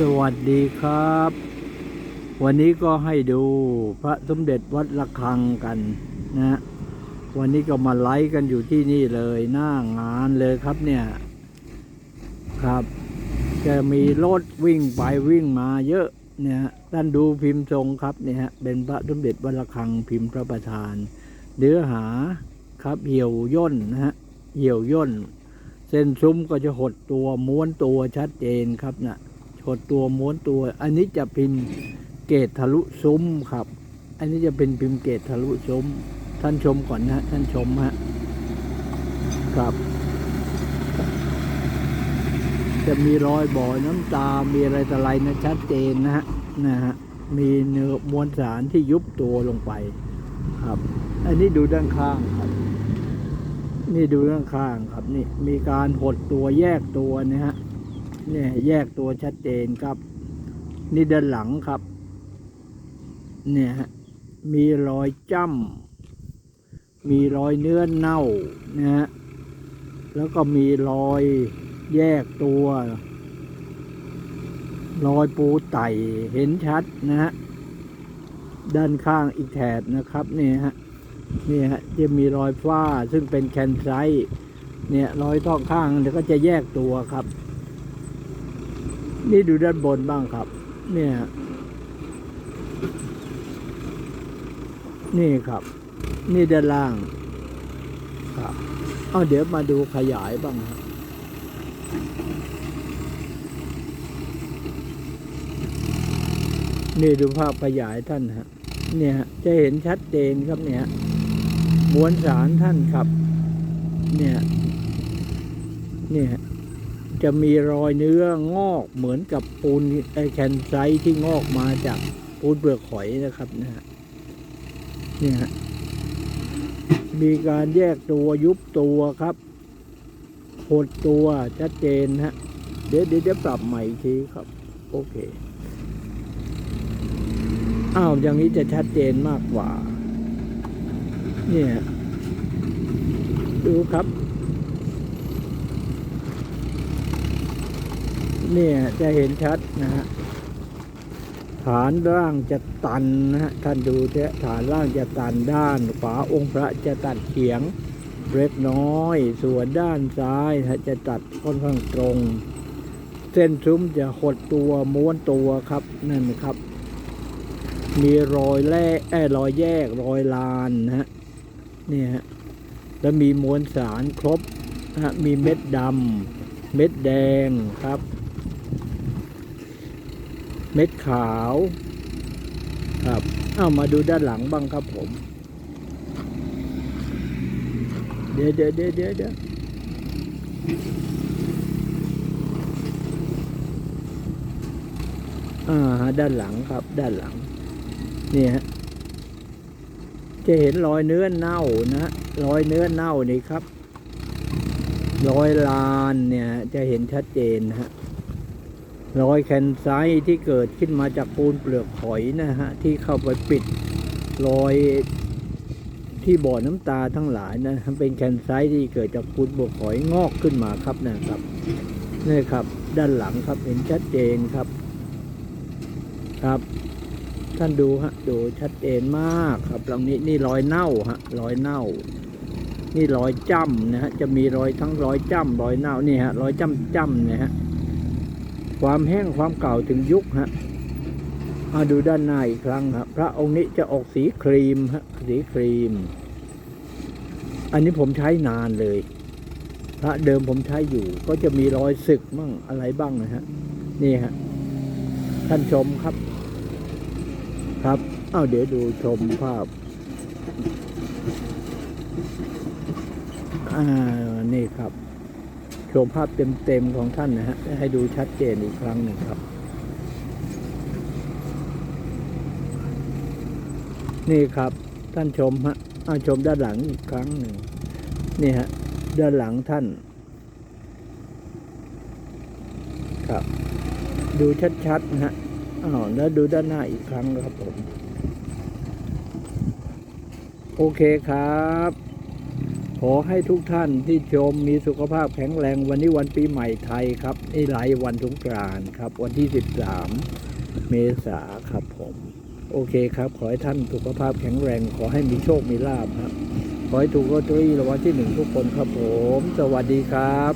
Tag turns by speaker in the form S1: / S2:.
S1: สวัสดีครับ วันนี้ก็ให้ดูพระสมเด็จวัดระฆังกันนะ วันนี้ก็มาไลฟ์กันอยู่ที่นี่เลยหน้างานเลยครับเนี่ยครับ จะมีรถวิ่งไปวิ่งมาเยอะเนี่ยท่านดูพิมพ์ทรงครับเนี่ยเป็นพระสมเด็จวัดระฆังพิมพ์พระประธาน เนื้อหาครับเหี่ยวย่นนะฮะเหี่ยวย่น เส้นซุ้มก็จะหดตัวม้วนตัวชัดเจนครับนะ่ะ หดตัวม้วนตัว อันนี้จะพิมพ์เกตทะลุซุ้มครับ อันนี้จะเป็นพิมพ์เกตทะลุซุ้ม ท่านชมก่อนนะท่านชมฮะครับ จะมีรอยบ่อน้ำตา มีอะไรต่ออะไรนะชัดเจนนะฮะนะฮะมีเนื้อมวลสารที่ยุบตัวลงไปครับ อันนี้ดูด้านข้างครับ นี่ดูด้านข้างครับนี่มีการหดตัวแยกตัวนะฮะ เนี่ยแยกตัวชัดเจนครับ นี่ด้านหลังครับ เนี่ยฮะมีรอยจ้ำมีรอยเนื้อเน่านะฮะแล้วก็มีรอยแยกตัว รอยปูไต่เห็นชัดนะฮะด้านข้างอีกแถบนะครับเนี่ยฮะนี่ฮะจะมีรอยฝ้าซึ่งเป็นแคนไซต์เนี่ยรอยท้องข้างเดี๋ยวก็จะแยกตัวครับ นี่ดูด้านบนบ้างครับ เนี่ย นี่ครับ นี่ด้านล่าง ครับเอาเดี๋ยวมาดูขยายบ้างครับนี่ดูภาพขยายท่านฮะ เนี่ยจะเห็นชัดเจนครับเนี่ยมวลสารท่านครับ เนี่ย เนี่ย จะมีรอยเนื้องอกเหมือนกับปูนไอแคนไซที่งอกมาจากปูนเปลือกหอยนะครับนะฮะเนี่ยฮะมีการแยกตัวยุบตัวครับหดตัวชัดเจนฮะเดี๋ยวเดี๋ยวจะปรับใหม่อีกทีครับ โอเคอ้าวอย่างนี้จะชัดเจนมากกว่า เนี่ย ดูครับ นี่ยจะเห็นชัดนะฮะฐานล่างจะตันนะฮะท่านดูเถอะฐานล่างจะตันด้านขวาองค์พระจะตัดเฉียงเล็กน้อย ส่วนด้านซ้ายจะตัดค่อนข้างตรง เส้นซุ้มจะหดตัวม้วนตัวครับนั่นนะครับ มีรอยแล่เอ้ยรอยแยกรอยลานนะฮะเนี่ยฮะแล้วมีมวลสารครบนะฮะมีเม็ดดำเม็ดแดงครับ เม็ดขาวครับเอามาดูด้านหลังบ้างครับผม เดี๋ยวเดี๋ยวเดี๋ยวเดี๋ยวเอ่าด้านหลังครับ ด้านหลัง นี่ฮะจะเห็นรอยเนื้อเน่านะรอยเนื้อเน่านี่ครับ รอยลานเนี่ยจะเห็นชัดเจนนะฮะ รอยแคนไซที่เกิดขึ้นมาจากปูนเปลือกหอยนะฮะ ที่เข้าไปปิดรอยที่บ่อน้ำตาทั้งหลายนะเป็นแคนไซที่เกิดจากปูนเปลือกหอยงอกขึ้นมาครับนะครับนี่ครับ ด้านหลังครับเห็นชัดเจนครับ ครับ ท่านดูฮะดูชัดเจนมากครับตรงนี้นี่รอยเน่าฮะรอยเน่า นี่รอยจ้ำนะฮะจะมีรอยทั้งรอยจ้ำรอยเน่านี่ฮะรอยจ้ำจ้ำนี่ยฮะ ความแห้งความเก่าถึงยุคฮะมาดูด้านหน้าอีกครั้งครับพระองค์นี้จะออกสีครีมฮะสีครีม อันนี้ผมใช้นานเลย พระเดิมผมใช้อยู่ก็จะมีรอยสึกมั่งอะไรบ้างนะฮะนี่ฮะท่านชมครับ ครับอ้าวเดี๋ยวดูชมภาพอ่านี่ครับ ชมภาพเต็มๆของท่านนะฮะให้ดูชัดเจนอีกครั้งหนึ่งครับ นี่ครับท่านชมฮะเอาชมด้านหลังอีกครั้งหนึ่งนี่ฮะด้านหลังท่าน ครับ ดูชัดๆนะฮะอ้าวแล้วดูด้านหน้าอีกครั้งครับผม โอเคครับ ขอให้ทุกท่านที่ชมมีสุขภาพแข็งแรงวันนี้วันปีใหม่ไทยครับนี่หลวันสงกรานต์ครับ วันที่ 13 เมษาครับผม โอเคครับ ขอให้ท่านสุขภาพแข็งแรง ขอให้มีโชคมีลาภครับ ขอให้ถูกลอตเตอรี่รางวัลที่หนึ่งทุกคนครับผม สวัสดีครับ